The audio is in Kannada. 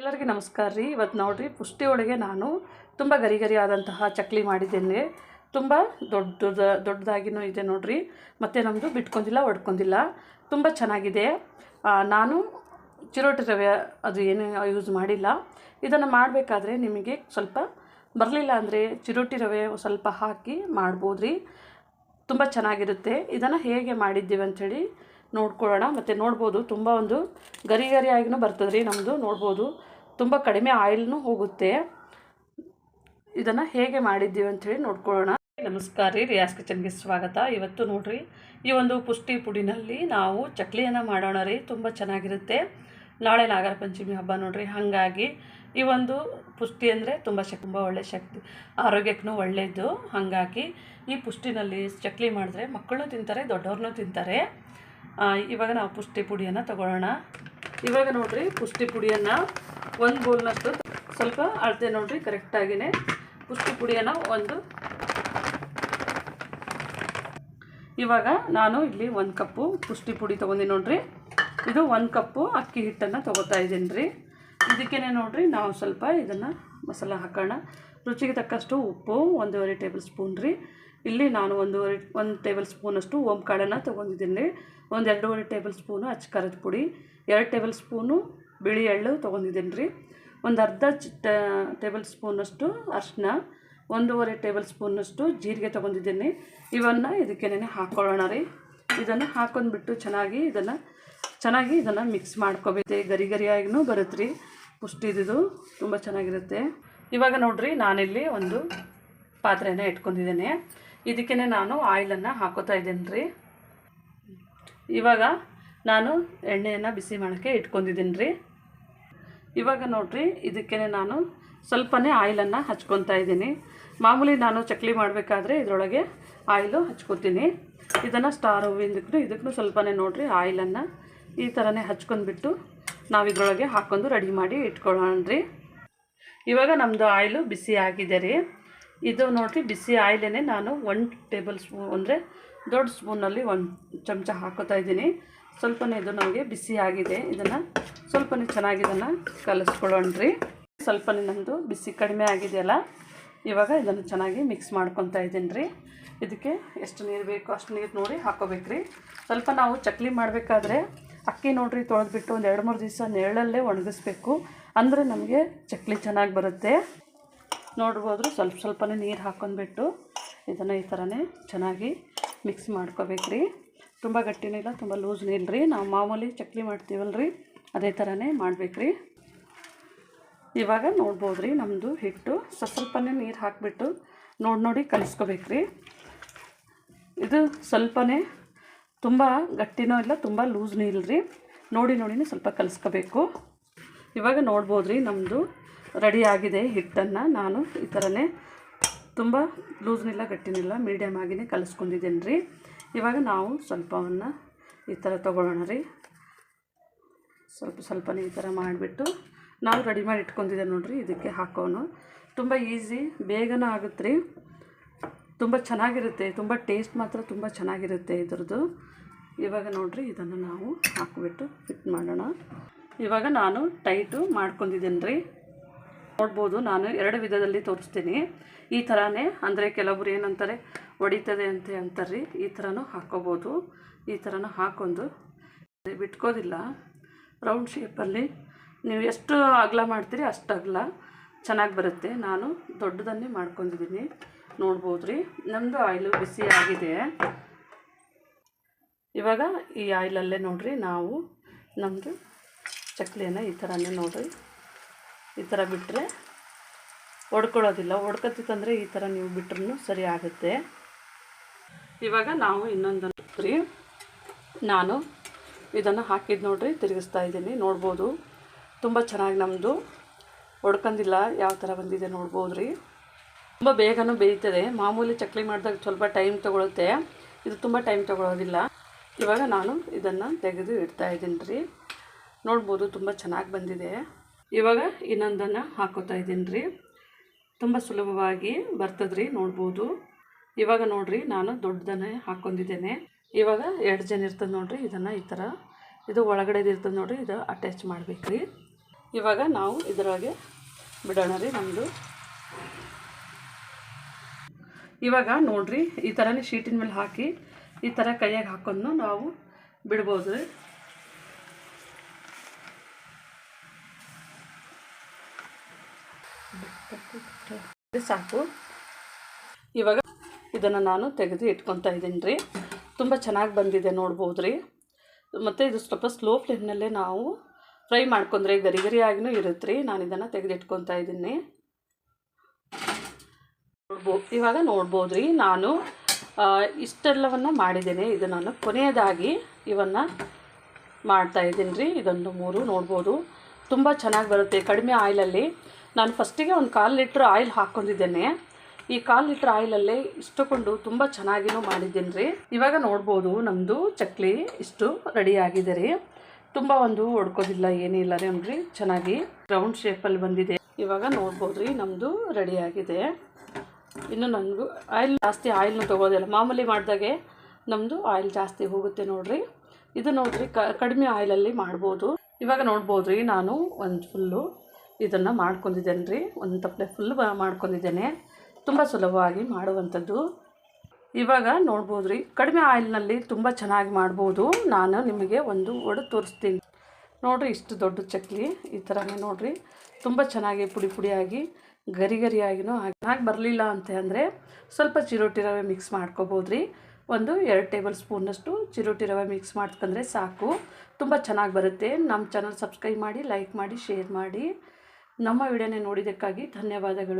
ಎಲ್ಲರಿಗೂ ನಮಸ್ಕಾರ ರೀ. ಇವತ್ತು ನೋಡಿರಿ, ಪುಷ್ಟಿ ಒಳಗೆ ನಾನು ತುಂಬ ಗರಿ ಗರಿ ಆದಂತಹ ಚಕ್ಲಿ ಮಾಡಿದ್ದೇನೆ. ತುಂಬ ದೊಡ್ಡದ, ದೊಡ್ಡದಾಗಿನೂ ಇದೆ ನೋಡಿರಿ. ಮತ್ತು ನಮ್ಮದು ಬಿಟ್ಕೊಂಡಿಲ್ಲ, ಒಡ್ಕೊಂಡಿಲ್ಲ. ತುಂಬ ಚೆನ್ನಾಗಿದೆ. ನಾನು ಚಿರೋಟಿ ರವೆ ಅದು ಏನು ಯೂಸ್ ಮಾಡಿಲ್ಲ. ಇದನ್ನು ಮಾಡಬೇಕಾದ್ರೆ ನಿಮಗೆ ಸ್ವಲ್ಪ ಬರಲಿಲ್ಲ ಅಂದರೆ ಚಿರೋಟಿ ರವೆ ಸ್ವಲ್ಪ ಹಾಕಿ ಮಾಡ್ಬೋದು ರೀ. ತುಂಬ ಚೆನ್ನಾಗಿರುತ್ತೆ. ಇದನ್ನು ಹೇಗೆ ಮಾಡಿದ್ದೀವಿ ಅಂಥೇಳಿ ನೋಡ್ಕೊಳ್ಳೋಣ. ಮತ್ತು ನೋಡ್ಬೋದು, ತುಂಬ ಒಂದು ಗರಿ ಗರಿಯಾಗಿನೂ ಬರ್ತದೆ ರೀ ನಮ್ಮದು ನೋಡ್ಬೋದು. ತುಂಬ ಕಡಿಮೆ ಆಯಿಲ್ನೂ ಹೋಗುತ್ತೆ. ಇದನ್ನು ಹೇಗೆ ಮಾಡಿದ್ದೀವಿ ಅಂಥೇಳಿ ನೋಡ್ಕೊಳ್ಳೋಣ. ನಮಸ್ಕಾರ ರೀ ರಿಯಾಸ್ ಕಿಚನ್ಗೆ ಸ್ವಾಗತ. ಇವತ್ತು ನೋಡ್ರಿ, ಈ ಒಂದು ಪುಷ್ಟಿ ಪುಡಿನಲ್ಲಿ ನಾವು ಚಕ್ಲಿಯನ್ನು ಮಾಡೋಣ ರೀ, ತುಂಬ ಚೆನ್ನಾಗಿರುತ್ತೆ. ನಾಳೆ ನಾಗರ ಪಂಚಮಿ ಹಬ್ಬ ನೋಡ್ರಿ, ಹಾಗಾಗಿ ಈ ಒಂದು ಪುಷ್ಟಿ ಅಂದರೆ ತುಂಬ ಶಕ್, ತುಂಬ ಒಳ್ಳೆ ಶಕ್ತಿ ಆರೋಗ್ಯಕ್ಕೂ ಒಳ್ಳೆಯದು ಹಾಗಾಗಿ ಈ ಪುಷ್ಟಿನಲ್ಲಿ ಚಕ್ಲಿ ಮಾಡಿದ್ರೆ ಮಕ್ಕಳು ತಿಂತಾರೆ, ದೊಡ್ಡವ್ರನ್ನೂ ತಿಂತಾರೆ. ಇವಾಗ ನಾವು ಪುಷ್ಟಿ ಪುಡಿಯನ್ನು ತಗೊಳ್ಳೋಣ. ಇವಾಗ ನೋಡ್ರಿ ಪುಷ್ಟಿ ಪುಡಿಯನ್ನು ಒಂದು ಬೌಲ್ನಷ್ಟು ಸ್ವಲ್ಪ ಅಳತೆ ನೋಡ್ರಿ ಕರೆಕ್ಟಾಗಿಯೇ ಪುಷ್ಟಿ ಪುಡಿಯನ್ನು ಒಂದು ಇವಾಗ ನಾನು ಇಲ್ಲಿ ಒಂದು ಕಪ್ಪು ಪುಷ್ಟಿ ಪುಡಿ ತೊಗೊಂಡಿನಿ ನೋಡ್ರಿ. ಇದು ಒಂದು ಕಪ್ಪು ಅಕ್ಕಿ ಹಿಟ್ಟನ್ನು ತೊಗೋತಾ ಇದ್ದೀನಿ ರೀ ಇದಕ್ಕೇ ನೋಡ್ರಿ ನಾವು ಸ್ವಲ್ಪ ಇದನ್ನು ಮಸಾಲ ಹಾಕೋಣ. ರುಚಿಗೆ ತಕ್ಕಷ್ಟು ಉಪ್ಪು ಒಂದೂವರೆ ಟೇಬಲ್ ಸ್ಪೂನ್ ರೀ. ಇಲ್ಲಿ ನಾನು ಒಂದೂವರೆ, ಒಂದು ಟೇಬಲ್ ಸ್ಪೂನಷ್ಟು ಓಮ್ ಕಾಳನ್ನು ತೊಗೊಂಡಿದ್ದೀನಿ. ರೀ ಒಂದು ಎರಡೂವರೆ ಟೇಬಲ್ ಸ್ಪೂನು ಅಚ್ಚ ಖಾರದ ಪುಡಿ. ಎರಡು ಟೇಬಲ್ ಸ್ಪೂನು ಬಿಳಿ ಎಳ್ಳು ತೊಗೊಂಡಿದ್ದೀನಿ ರೀ. ಒಂದು ಅರ್ಧ ಟೇಬಲ್ ಸ್ಪೂನಷ್ಟು ಅರಿಶಿನ ಒಂದೂವರೆ ಟೇಬಲ್ ಸ್ಪೂನಷ್ಟು ಜೀರಿಗೆ ತೊಗೊಂಡಿದ್ದೀನಿ. ಇವನ್ನು ಇದಕ್ಕೇನೆ ಹಾಕ್ಕೊಳ್ಳೋಣ ರೀ. ಇದನ್ನು ಹಾಕೊಂಡ್ಬಿಟ್ಟು ಚೆನ್ನಾಗಿ ಇದನ್ನು ಚೆನ್ನಾಗಿ ಇದನ್ನು ಮಿಕ್ಸ್ ಮಾಡ್ಕೋಬೇಕು. ಗರಿ ಗರಿಯಾಗಿನೂ ಬರುತ್ತೆ ರೀ. ಪುಷ್ಟಿದು ತುಂಬ ಚೆನ್ನಾಗಿರುತ್ತೆ. ಇವಾಗ ನೋಡಿರಿ, ನಾನಿಲ್ಲಿ ಒಂದು ಪಾತ್ರೆನ ಇಟ್ಕೊಂಡಿದ್ದೇನೆ. ಇದಕ್ಕೇ ನಾನು ಆಯಿಲನ್ನು ಹಾಕೋತಾ ಇದ್ದೀನಿ ರೀ. ಇವಾಗ ನಾನು ಎಣ್ಣೆಯನ್ನು ಬಿಸಿ ಮಾಡೋಕ್ಕೆ ಇಟ್ಕೊಂಡಿದ್ದೀನಿ ರೀ. ಇವಾಗ ನೋಡಿರಿ ಇದಕ್ಕೇ ನಾನು ಸ್ವಲ್ಪನೇ ಆಯಿಲನ್ನು ಹಚ್ಕೊತಾ ಇದ್ದೀನಿ. ಮಾಮೂಲಿ ನಾನು ಚಕ್ಲಿ ಮಾಡಬೇಕಾದ್ರೆ ಇದರೊಳಗೆ ಆಯಿಲು ಹಚ್ಕೊತೀನಿ. ಇದನ್ನು ಸ್ಟಾರ್ ಹೂವಿಂದಕ್ಕೂ ಇದಕ್ಕೂ ಸ್ವಲ್ಪನೇ ನೋಡಿರಿ, ಆಯಿಲನ್ನು ಈ ಥರನೇ ಹಚ್ಕೊಂಡ್ಬಿಟ್ಟು ನಾವು ಇದರೊಳಗೆ ಹಾಕ್ಕೊಂಡು ರೆಡಿ ಮಾಡಿ ಇಟ್ಕೊಳ್ಳೋಣ ರೀ. ಇವಾಗ ನಮ್ಮದು ಆಯಿಲು ಬಿಸಿ ಆಗಿದೆ ರೀ. ಇದು ನೋಡಿರಿ, ಬಿಸಿ ಆಯಿಲೇ ನಾನು ಒನ್ ಟೇಬಲ್ ಸ್ಪೂನ್ ಅಂದರೆ ದೊಡ್ಡ ಸ್ಪೂನಲ್ಲಿ ಒಂದು ಚಮಚ ಹಾಕೋತಾ ಇದ್ದೀನಿ. ಸ್ವಲ್ಪನೇ ಇದು ನಮಗೆ ಬಿಸಿ ಆಗಿದೆ. ಇದನ್ನು ಸ್ವಲ್ಪನೇ ಚೆನ್ನಾಗಿ ಇದನ್ನು ಕಲಿಸ್ಕೊಳ್ಳೋಣ ರೀ ಸ್ವಲ್ಪನೇ ನಮ್ಮದು ಬಿಸಿ ಕಡಿಮೆ ಆಗಿದೆಯಲ್ಲ, ಇವಾಗ ಇದನ್ನು ಚೆನ್ನಾಗಿ ಮಿಕ್ಸ್ ಮಾಡ್ಕೊತಾ ಇದ್ದೀನಿ ರೀ ಇದಕ್ಕೆ ಎಷ್ಟು ನೀರು ಬೇಕು ಅಷ್ಟು ನೀರು ನೋಡಿ ಹಾಕೋಬೇಕು ರೀ ಸ್ವಲ್ಪ ನಾವು ಚಕ್ಲಿ ಮಾಡಬೇಕಾದ್ರೆ ಅಕ್ಕಿ ನೋಡ್ರಿ ತೊಳೆದ್ಬಿಟ್ಟು ಒಂದು ಎರಡು, ಮೂರು ದಿವಸ ನೆರಳಲ್ಲೇ ಒಣಗಿಸ್ಬೇಕು. ಅಂದರೆ ನಮಗೆ ಚಕ್ಲಿ ಚೆನ್ನಾಗಿ ಬರುತ್ತೆ. ನೋಡ್ಬೋದು ಸ್ವಲ್ಪ ಸ್ವಲ್ಪನೇ ನೀರು ಹಾಕೊಂಡ್ಬಿಟ್ಟು ಇದನ್ನು ಈ ಥರನೇ ಚೆನ್ನಾಗಿ ಮಿಕ್ಸ್ ಮಾಡ್ಕೋಬೇಕ್ರಿ. ತುಂಬ ಗಟ್ಟಿನೂ ಇಲ್ಲ, ತುಂಬ ಲೂಸ್ನೂ ಇಲ್ಲ ರೀ ನಾವು ಮಾಮೂಲಿ ಚಕ್ಲಿ ಮಾಡ್ತೀವಲ್ಲ ರೀ ಅದೇ ಥರನೇ ಮಾಡ್ಬೇಕು ರೀ ಇವಾಗ ನೋಡ್ಬೋದು ರೀ ನಮ್ಮದು ಹಿಟ್ಟು. ಸ್ವಲ್ಪ ಸ್ವಲ್ಪನೇ ನೀರು ಹಾಕಿಬಿಟ್ಟು ನೋಡಿ ನೋಡಿ ಕಲಿಸ್ಕೋಬೇಕು ರೀ ಇದು ಸ್ವಲ್ಪನೇ ತುಂಬ ಗಟ್ಟಿನೂ ಇಲ್ಲ, ತುಂಬ ಲೂಸ್ನೂ ಇಲ್ಲ ರೀ ನೋಡಿ ನೋಡಿನೇ ಸ್ವಲ್ಪ ಕಲಿಸ್ಕೋಬೇಕು. ಇವಾಗ ನೋಡ್ಬೋದು ರೀ ನಮ್ಮದು ರೆಡಿ ಆಗಿದೆ ಹಿಟ್ಟನ್ನು. ನಾನು ಈ ಥರನೇ ತುಂಬ ಲೂಸ್ನಿಲ್ಲ ಗಟ್ಟಿನಿಲ್ಲ ಮೀಡಿಯಮ್ ಆಗಿನೇ ಕಲಿಸ್ಕೊಂಡಿದ್ದೀನಿ ರೀ ಇವಾಗ ನಾವು ಸ್ವಲ್ಪವನ್ನು ಈ ಥರ ತೊಗೊಳ್ಳೋಣ ರೀ. ಸ್ವಲ್ಪ ಸ್ವಲ್ಪನೇ ಈ ಥರ ಮಾಡಿಬಿಟ್ಟು ನಾವು ರೆಡಿ ಮಾಡಿ ಇಟ್ಕೊಂಡಿದ್ದೆ ನೋಡಿರಿ, ಇದಕ್ಕೆ ಹಾಕೋನು ತುಂಬ ಈಸಿ, ಬೇಗನೂ ಆಗುತ್ತೆ ರೀ. ತುಂಬ ಚೆನ್ನಾಗಿರುತ್ತೆ, ತುಂಬ ಟೇಸ್ಟ್ ಮಾತ್ರ ತುಂಬ ಚೆನ್ನಾಗಿರುತ್ತೆ ಇದ್ರದ್ದು. ಇವಾಗ ನೋಡಿರಿ, ಇದನ್ನು ನಾವು ಹಾಕಿಬಿಟ್ಟು ಫಿಟ್ ಮಾಡೋಣ. ಇವಾಗ ನಾನು ಟೈಟು ಮಾಡ್ಕೊಂಡಿದ್ದೀನಿ ರೀ. ನೋಡ್ಬೋದು, ನಾನು ಎರಡು ವಿಧದಲ್ಲಿ ತೋರಿಸ್ತೀನಿ. ಈ ಥರನೇ, ಅಂದರೆ ಕೆಲವೊಬ್ರು ಏನಂತಾರೆ ಹೊಡಿತದೆ ಅಂತ ಅಂತಾರೆ ರೀ ಈ ಥರನೂ ಹಾಕ್ಕೋಬೋದು ಈ ಥರನೂ ಹಾಕ್ಕೊಂಡು ಬಿಟ್ಕೋದಿಲ್ಲ. ರೌಂಡ್ ಶೇಪಲ್ಲಿ ನೀವು ಎಷ್ಟು ಅಗಲ ಮಾಡ್ತೀರಿ ಅಷ್ಟು ಅಗಲ ಚೆನ್ನಾಗಿ ಬರುತ್ತೆ. ನಾನು ದೊಡ್ಡದನ್ನೇ ಮಾಡ್ಕೊಂಡಿದ್ದೀನಿ. ನೋಡ್ಬೋದು ರೀ ನಮ್ಮದು ಆಯಿಲು ಬಿಸಿ ಆಗಿದೆ. ಇವಾಗ ಈ ಆಯಿಲಲ್ಲೇ ನೋಡಿರಿ, ನಾವು ನಮ್ಮದು ಚಕ್ಲಿಯನ್ನು ಈ ಥರನೇ ನೋಡಿರಿ. ಈ ಥರ ಬಿಟ್ಟರೆ ಒಡ್ಕೊಳ್ಳೋದಿಲ್ಲ. ಒಡ್ಕೊತಿತ್ತಂದರೆ ಈ ಥರ ನೀವು ಬಿಟ್ರೂ ಸರಿ ಆಗುತ್ತೆ. ಇವಾಗ ನಾವು ಇನ್ನೊಂದನ್ನು ರೀ ನಾನು ಇದನ್ನು ಹಾಕಿದ್ದು ನೋಡ್ರಿ, ತಿರುಗಿಸ್ತಾ ಇದ್ದೀನಿ, ನೋಡ್ಬೋದು. ತುಂಬ ಚೆನ್ನಾಗಿ ನಮ್ಮದು ಒಡ್ಕೊಂಡಿಲ್ಲ ಯಾವ ಥರ ಬಂದಿದೆ ನೋಡ್ಬೋದು ರೀ ತುಂಬ ಬೇಗನೂ ಬೇಯ್ತದೆ. ಮಾಮೂಲಿ ಚಕ್ಲಿ ಮಾಡಿದಾಗ ಸ್ವಲ್ಪ ಟೈಮ್ ತೊಗೊಳುತ್ತೆ. ಇದು ತುಂಬ ಟೈಮ್ ತೊಗೊಳೋದಿಲ್ಲ. ಇವಾಗ ನಾನು ಇದನ್ನು ತೆಗೆದು ಇಡ್ತಾ ಇದ್ದೀನಿ ರೀ ನೋಡ್ಬೋದು ತುಂಬ ಚೆನ್ನಾಗಿ ಬಂದಿದೆ. ಇವಾಗ ಇನ್ನೊಂದನ್ನು ಹಾಕೋತಾ ಇದ್ದೀನಿ ರೀ ತುಂಬ ಸುಲಭವಾಗಿ ಬರ್ತದ್ರಿ, ನೋಡ್ಬೋದು. ಇವಾಗ ನೋಡ್ರಿ, ನಾನು ದೊಡ್ಡದನ್ನೇ ಹಾಕೊಂಡಿದ್ದೇನೆ ಇವಾಗ ಎರಡು ಜನ ಇರ್ತದೆ ನೋಡ್ರಿ, ಇದನ್ನು ಈ ಥರ ಇದು ಒಳಗಡೆದು ಇರ್ತದೆ ನೋಡ್ರಿ, ಇದು ಅಟ್ಯಾಚ್ ಮಾಡ್ಬೇಕು ರೀ ಇವಾಗ ನಾವು ಇದರೊಳಗೆ ಬಿಡೋಣ ರೀ ನಮ್ಮದು ಇವಾಗ ನೋಡ್ರಿ, ಈ ಥರನೇ ಶೀಟಿನ ಮೇಲೆ ಹಾಕಿ ಈ ಥರ ಕೈಯಾಗೆ ಹಾಕೊಂಡು ನಾವು ಬಿಡ್ಬೋದು ರೀ. ಸಾಕು. ಇವಾಗ ಇದನ್ನು ನಾನು ತೆಗೆದು ಇಟ್ಕೊತಾ ಇದ್ದೀನಿ ರೀ. ತುಂಬ ಚೆನ್ನಾಗಿ ಬಂದಿದೆ ನೋಡ್ಬೋದು ರೀ ಮತ್ತು ಇದು ಸ್ವಲ್ಪ ಸ್ಲೋ ಫ್ಲೇಮ್ನಲ್ಲೇ ನಾವು ಫ್ರೈ ಮಾಡ್ಕೊಂಡ್ರೆ ಗರಿ ಗರಿಯಾಗಿಯೂ ಇರುತ್ತೆ ರೀ. ನಾನು ಇದನ್ನು ತೆಗೆದು ಇಟ್ಕೊತಾ ಇದ್ದೀನಿ. ನೋಡ್ಬೋ, ಇವಾಗ ನೋಡ್ಬೋದು ರೀ ನಾನು ಇಷ್ಟೆಲ್ಲವನ್ನು ಮಾಡಿದ್ದೇನೆ. ಇದು ನಾನು ಕೊನೆಯದಾಗಿ ಇವನ್ನು ಮಾಡ್ತಾ ಇದ್ದೀನಿ ರೀ. ಇದೊಂದು ಮೂರು ನೋಡ್ಬೋದು. ತುಂಬ ಚೆನ್ನಾಗಿ ಬರುತ್ತೆ. ಕಡಿಮೆ ಆಯಿಲಲ್ಲಿ ನಾನು ಫಸ್ಟಿಗೆ ಒಂದು ಕಾಲು ಲೀಟ್ರ್ ಆಯಿಲ್ ಹಾಕ್ಕೊಂಡಿದ್ದೇನೆ ಈ ಕಾಲು ಲೀಟ್ರ್ ಆಯಿಲಲ್ಲೇ ಇಷ್ಟುಕೊಂಡು ತುಂಬ ಚೆನ್ನಾಗಿನೂ ಮಾಡಿದ್ದೀನಿ ರೀ. ಇವಾಗ ನೋಡ್ಬೋದು ನಮ್ಮದು ಚಕ್ಲಿ ಇಷ್ಟು ರೆಡಿ ಆಗಿದೆ ರೀ. ತುಂಬ ಒಂದು ಹೊಡ್ಕೋದಿಲ್ಲ ಏನಿಲ್ಲ ರೀ ನಮ್ರಿ ಚೆನ್ನಾಗಿ ರೌಂಡ್ ಶೇಪಲ್ಲಿ ಬಂದಿದೆ. ಇವಾಗ ನೋಡ್ಬೋದು ರೀ ನಮ್ಮದು ರೆಡಿ ಆಗಿದೆ. ಇನ್ನು ನನಗೂ ಆಯಿಲ್ ಜಾಸ್ತಿ ಆಯಿಲ್ನು ತೊಗೋದಿಲ್ಲ. ಮಾಮೂಲಿ ಮಾಡಿದಾಗೆ ನಮ್ಮದು ಆಯಿಲ್ ಜಾಸ್ತಿ ಹೋಗುತ್ತೆ ನೋಡ್ರಿ. ಇದು ನೋಡ್ರಿ ಕಡಿಮೆ ಆಯಿಲಲ್ಲಿ ಮಾಡ್ಬೋದು. ಇವಾಗ ನೋಡ್ಬೋದು ರೀ ನಾನು ಒಂದು ಫುಲ್ಲು ಇದನ್ನು ಮಾಡ್ಕೊಂಡಿದ್ದೇನೆ ರೀ. ಒಂದು ತಪ್ಪಲೆ ಫುಲ್ ಮಾಡ್ಕೊಂಡಿದ್ದೇನೆ. ತುಂಬ ಸುಲಭವಾಗಿ ಮಾಡುವಂಥದ್ದು. ಇವಾಗ ನೋಡ್ಬೋದು ರೀ ಕಡಿಮೆ ಆಯಿಲ್ನಲ್ಲಿ ತುಂಬ ಚೆನ್ನಾಗಿ ಮಾಡ್ಬೋದು. ನಾನು ನಿಮಗೆ ಒಂದು ಒಡೆ ತೋರಿಸ್ತೀನಿ. ನೋಡಿರಿ, ಇಷ್ಟು ದೊಡ್ಡ ಚಕ್ಲಿ, ಈ ಥರನೇ ನೋಡಿರಿ. ತುಂಬ ಚೆನ್ನಾಗಿ ಪುಡಿ ಪುಡಿಯಾಗಿ, ಗರಿ ಗರಿಯಾಗಿನೂ ಹಾಗೆ. ಬರಲಿಲ್ಲ ಅಂತ ಅಂದರೆ ಸ್ವಲ್ಪ ಚಿರೋಟಿ ರವೆ ಮಿಕ್ಸ್ ಮಾಡ್ಕೋಬೋದು ರೀ ಒಂದು ಎರಡು ಟೇಬಲ್ ಸ್ಪೂನಷ್ಟು ಚಿರೋಟಿ ರವೆ ಮಿಕ್ಸ್ ಮಾಡ್ಕೊಂಡ್ರೆ ಸಾಕು. ತುಂಬ ಚೆನ್ನಾಗಿ ಬರುತ್ತೆ. ನಮ್ಮ ಚಾನಲ್ ಸಬ್ಸ್ಕ್ರೈಬ್ ಮಾಡಿ, ಲೈಕ್ ಮಾಡಿ, ಶೇರ್ ಮಾಡಿ. ನಮ್ಮ ವಿಡಿಯೋನೇ ನೋಡಿದ್ದಕ್ಕಾಗಿ ಧನ್ಯವಾದಗಳು.